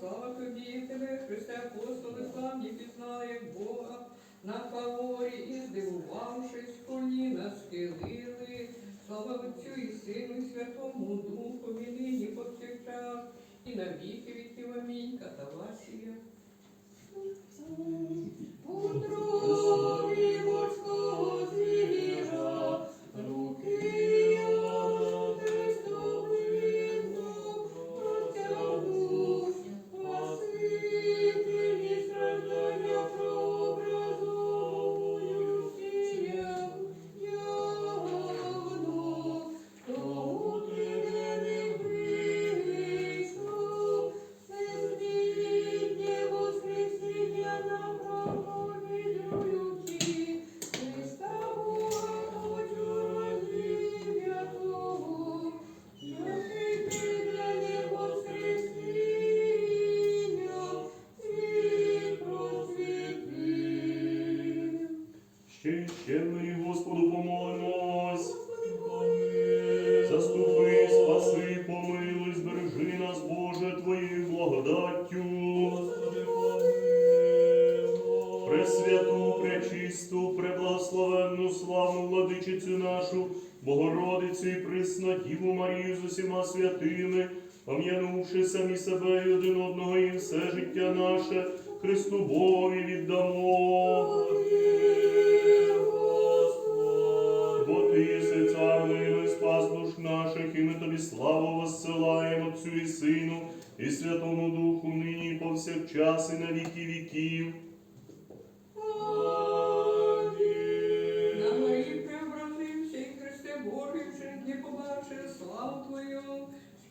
слава тобі, тебе, Христе, апостоли славні пізнали, як Бога, на фаворі і здивувавшись, коліна схилили. Слава Отцю і Сину, і Святому Духу, і нині повсякчас, і на віки віків. Амінь. Катавасія. Утробі Христу Бові віддамо. Бо ти єси цар милий, спас душ наших, і ми тобі славу воссилаємо Отцю і Сину, і Святому Духу, нині повсякчас, і на віки віків.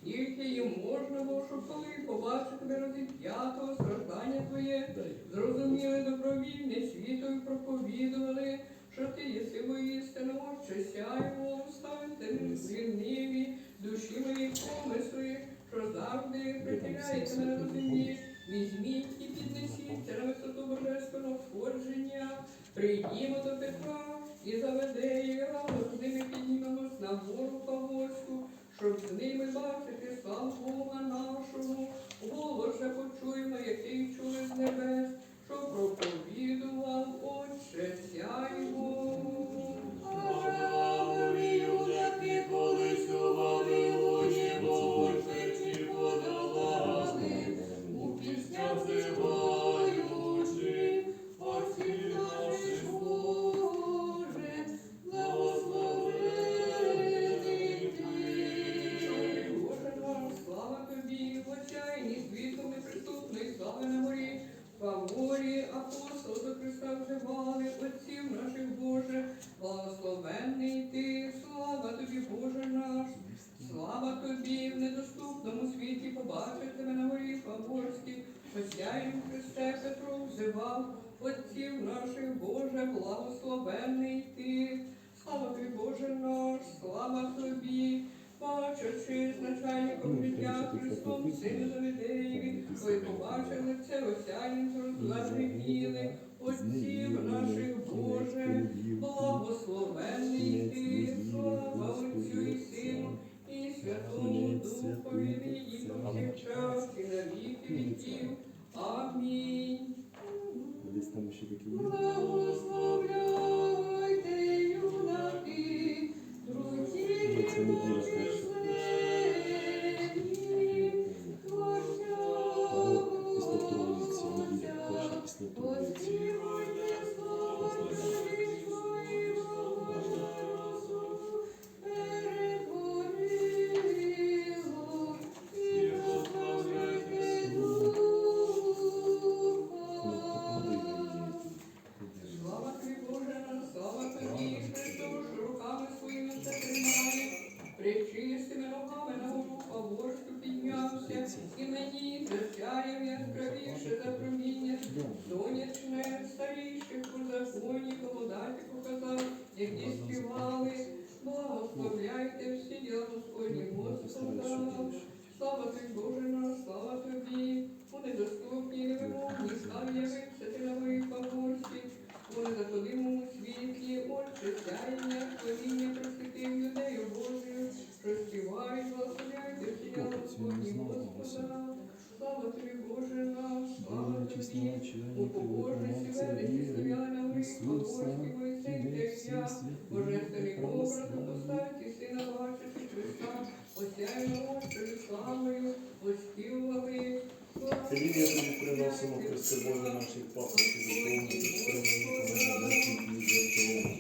Скільки їм можна було, щоб коли побачити розіп'ятого страждання Твоє, зрозуміли добровільне світою проповідували, що ти єси воістину, Отче, сяйво, ставите звільниві, душі мої помисли, що завжди притиляєте мене до землі. Візьміть і піднесіться на висоту божественного твордження, прийдімо до Петра і заведе її разом з ними піднімемось на гору Павловську, щоб з ними бачити славу Бога нашого. Голос же почуємо, який чули з небес, що проповідував Отче сяйво. Петро отців наших Боже, благословенний ти, слава тобі, Боже наш, слава тобі. Бачачи з начальником життя Христом, сину Завидеєві, ви побачили це осяєм розгляділи, отців наших Боже, благословенний ти, слава Отцю і Сину, і Святому Духові, нині повсякчас, і на віки віків. Амінь. Десь там ще такі. Благословляйте, юнаки, друзі, Це неділя Божі Господні Господа. Слава тобі, Боже наш, слава тобі, у недоступній невимовній славі явився ти на моїй Павловській, у незаходимому світлі, Отче, сяєння, творіння просвітив юдею Божою, що співають, благословляйте всі діла Господні Господа. слава тобі, Боже наш, слава тобі. У побожності виконавця великі віри, стояли горі, Святих, Божественний образ на постаті Сина бачити Христа, осяйного славою, оспівали. Ім'я тобі приносимо Христе Боже наших пасочів, духовних спрямованих Величай,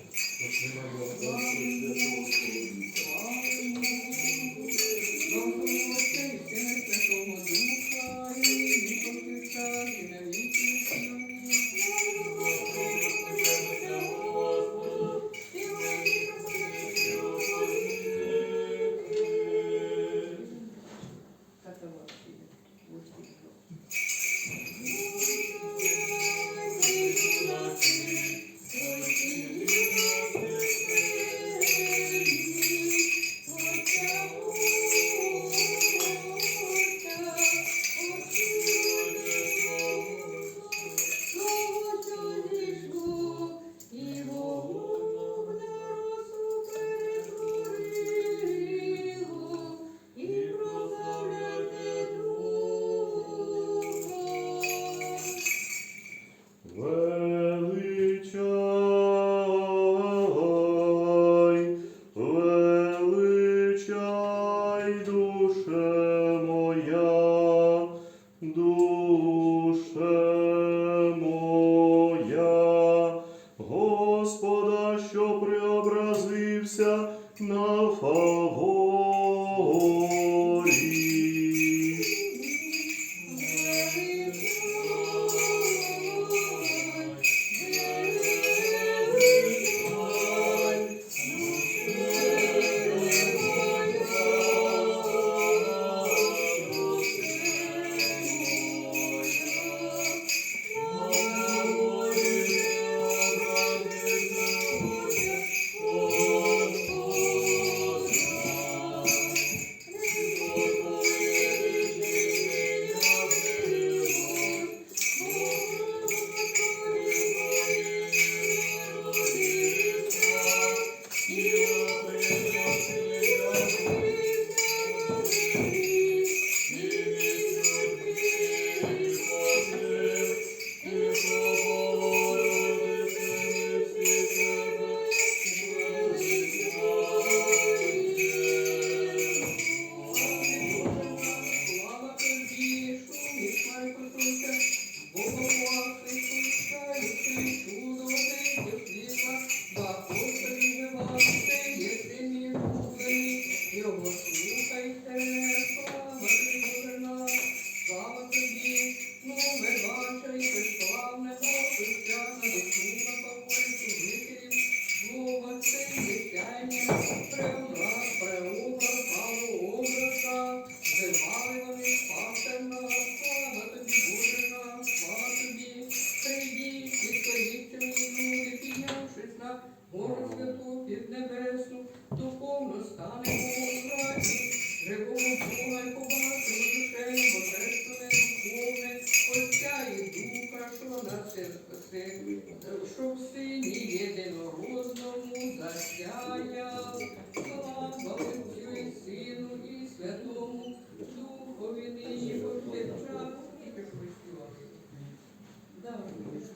все спасе, що в Сині єдинородному засяяв, слава Отцю і Сину і Святому Духові нині повсякчас,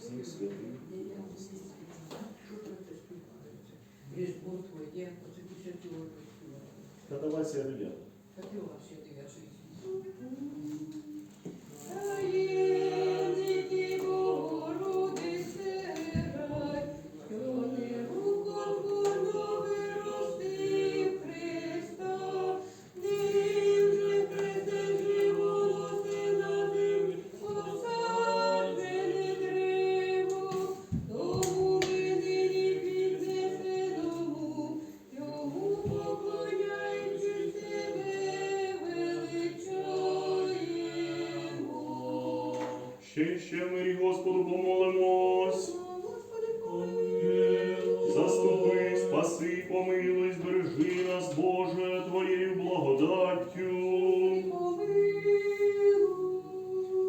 і співається? Різдво твоє, оце після цього. Та давай сяду Ще ще ми Господу помолимось. Заступи, спаси, помилуй, збережи нас, Боже, Твоєю благодаттю.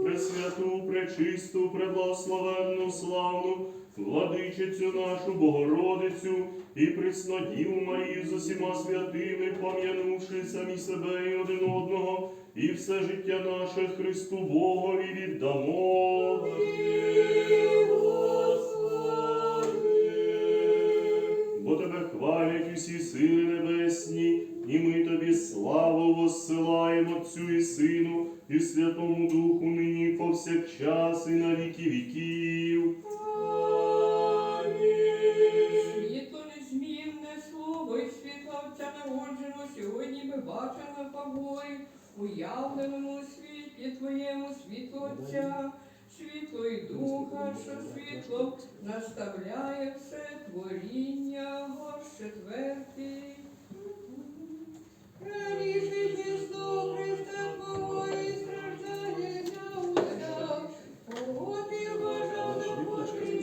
Пресвяту, пречисту, преблагословенну, славну, владичицю нашу Богородицю і Преснодіву Марію з усіма святими, пом'янувши самі себе і один одного, і все життя наше Христу Богові віддамо. Бо тебе хвалять усі сили небесні, і ми тобі славу воссилаємо Отцю і Сину, і Святому Духу нині повсякчас, і на віки віків. Змінне слово і світла Отця народжено сьогодні ми бачимо побої уявленому світлі Твоєму світлоця, світло і Духа, що світло наставляє все творіння, горш четвертий. Проріжить Христу, Христа Богої страждання на устах, погоди вважав на Божий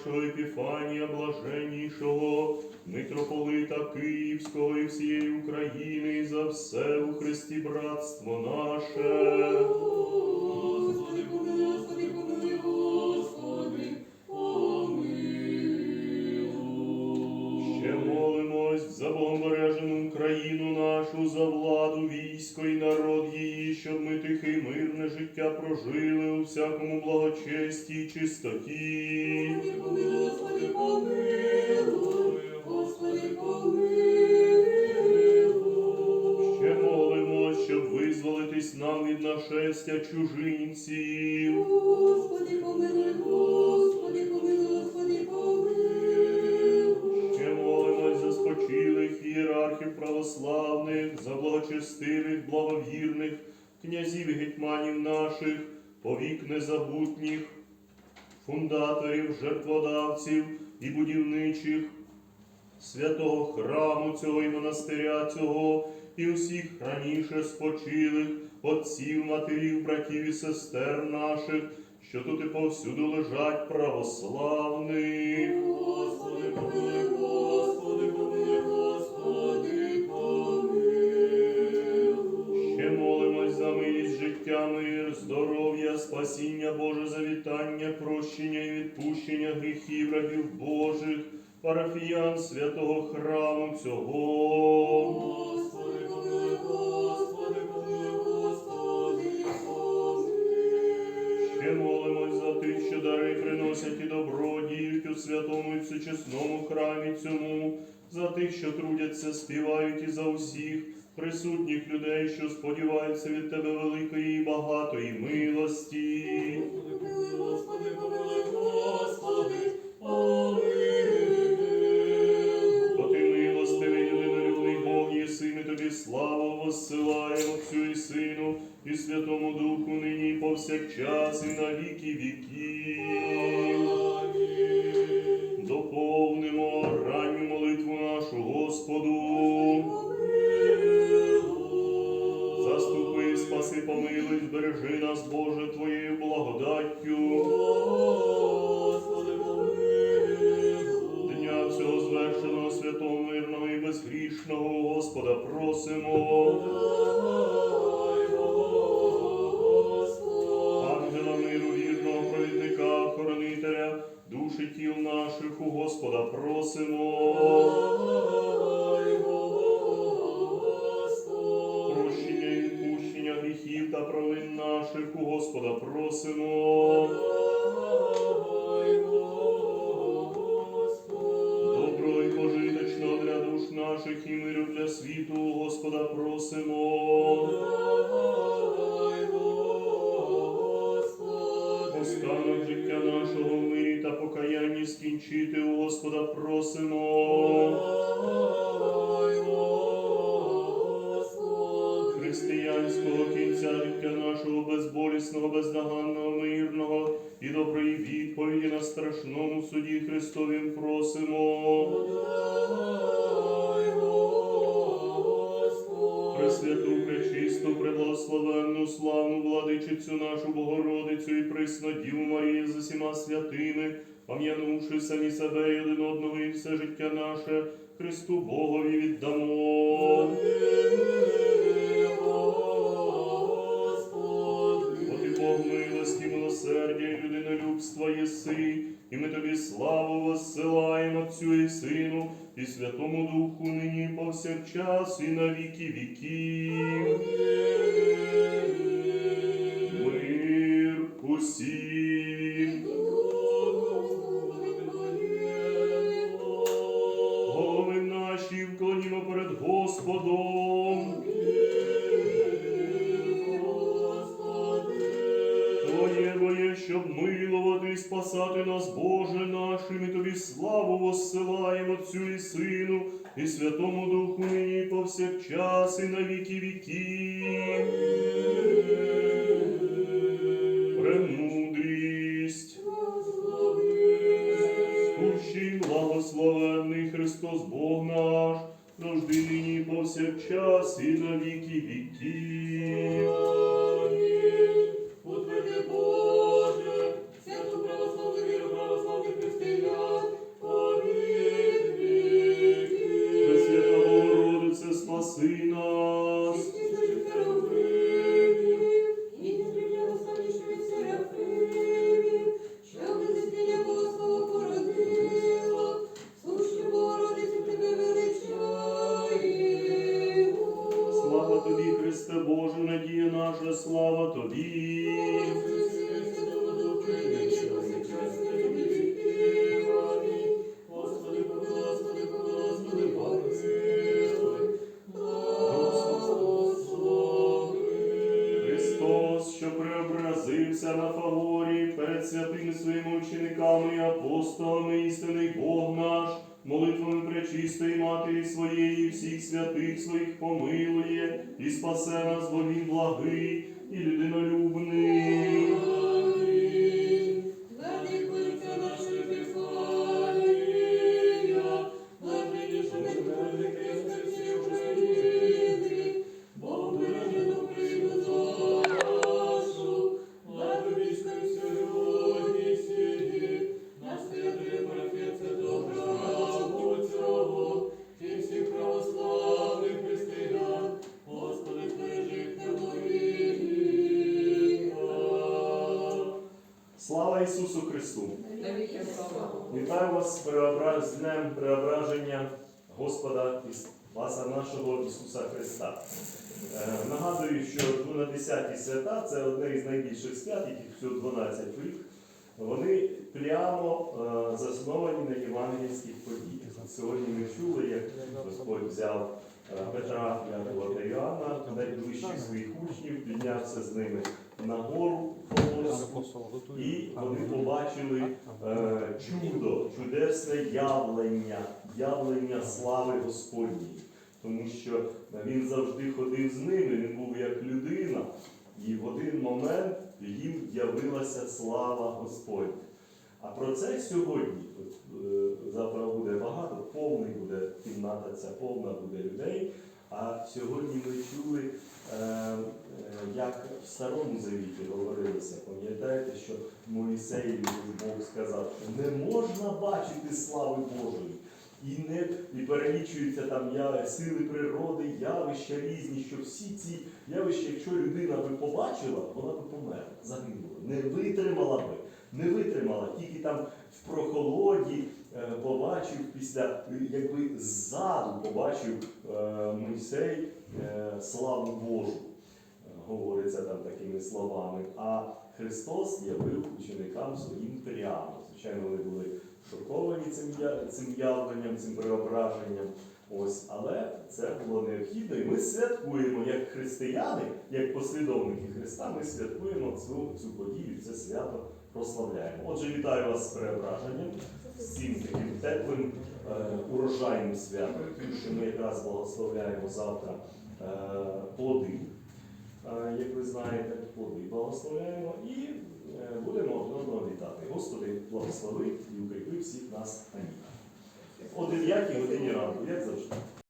нашого Епіфанія, блаженнішого, митрополита Київського і всієї України, і за все у Христі братство наше. Життя прожили у всякому благочесті й чистоті. Господи, помилуй, Господи, помилуй. Ще молимось, щоб визволитись нам від нашестя чужинців. Господи, помилуй, Господи, помилуй, Господи, помилуй. Ще молимось за спочилих ієрархів православних, за благочестивих, благовірних, князів і гетьманів наших, повік незабутніх, фундаторів, жертводавців і будівничих, святого храму цього і монастиря цього, і усіх раніше спочилих, отців, матерів, братів і сестер наших, що тут і повсюду лежать православних. Господи, спасіння Боже, завітання, прощення і відпущення гріхів рабів Божих, парафіян святого храму цього. Приносять і добро діють у святому і всечесному храмі цьому, за тих, що трудяться, співають і за усіх присутніх людей, що сподіваються від тебе великої і багатої милості. Господи, помилуй, Господи, помилуй. Бо ти милостивий, єдинолюбний Бог, єси, ми тобі славу воссилаємо Отцю і Сину, і Святому Духу нині повсякчас, і на віки віків. Господа просимо. Ангела миру, вірного провідника, охоронителя, душі тіл наших у Господа просимо. Прощення і відпущення гріхів та провин наших у Господа просимо. Скінчити у Господа просимо. Господи. Християнського кінця життя нашого безболісного, бездоганного, мирного і доброї відповіді на страшному суді Христовім просимо. Господи. Пресвяту, пречисту, преблагословенну, славну владичицю нашу Богородицю і присну Діву Марію з усіма святими, пам'янувши самі себе і один одного і все життя наше, Христу Богові віддамо. Ти Бог милості, милосердя і людинолюбства єси, і ми тобі славу воссилаємо Отцю і Сину, і Святому Духу нині повсякчас, і на віки віків. Мир усім. І Святому Духу нині повсякчас, і на віки віків. Премудрість. Сущий благословенний Христос Бог наш, завжди нині повсякчас і на віки віків. Своїх помилує, і спасе нас, бо Він благий і людинолюбний. Вас з преобра- з Днем преображення Господа і Спаса нашого Ісуса Христа. Е, Нагадую, що 12 свята це одне із найбільших свят, яких всього 12 рік. Вони прямо е, засновані на євангельських подіях. Сьогодні ми чули, як Господь взяв е, Петра, Якова та Іоанна, найближчих своїх учнів, піднявся з ними на гору Фолоску, і вони побачили е, чудо, чудесне явлення, явлення слави Господньої. Тому що він завжди ходив з ними, він був як людина, і в один момент їм явилася слава Господня. А про це сьогодні, е, завтра буде багато, повний буде кімната, ця повна буде людей. А сьогодні ми чули, е, е, як в Старому Завіті говорилося, пам'ятаєте, що Моїсеєві Бог сказав, що не можна бачити слави Божої. І не і перелічуються там сили природи, явища різні, що всі ці явища, якщо людина би побачила, вона би померла, загинула, не витримала би, не витримала. Тільки там в прохолоді побачив після, е, якби ззаду побачив е, Мойсей е, славу Божу. Е, Говориться там такими словами. А Христос явив ученикам своїм прямо. Звичайно, вони були шоковані цим, цим явленням, цим преображенням. Ось, але це було необхідно, і ми святкуємо як християни, як послідовники Христа, ми святкуємо цю, цю подію, це свято прославляємо. Отже, вітаю вас з преображенням, цим таким теплим, е, урожайним святом, що ми якраз благословляємо завтра е, плоди. Е, Як ви знаєте, плоди благословляємо і будемо одного вітати. Господи, благослови і укріпи всіх нас. Амінь. О 9 годині ранку, як завжди.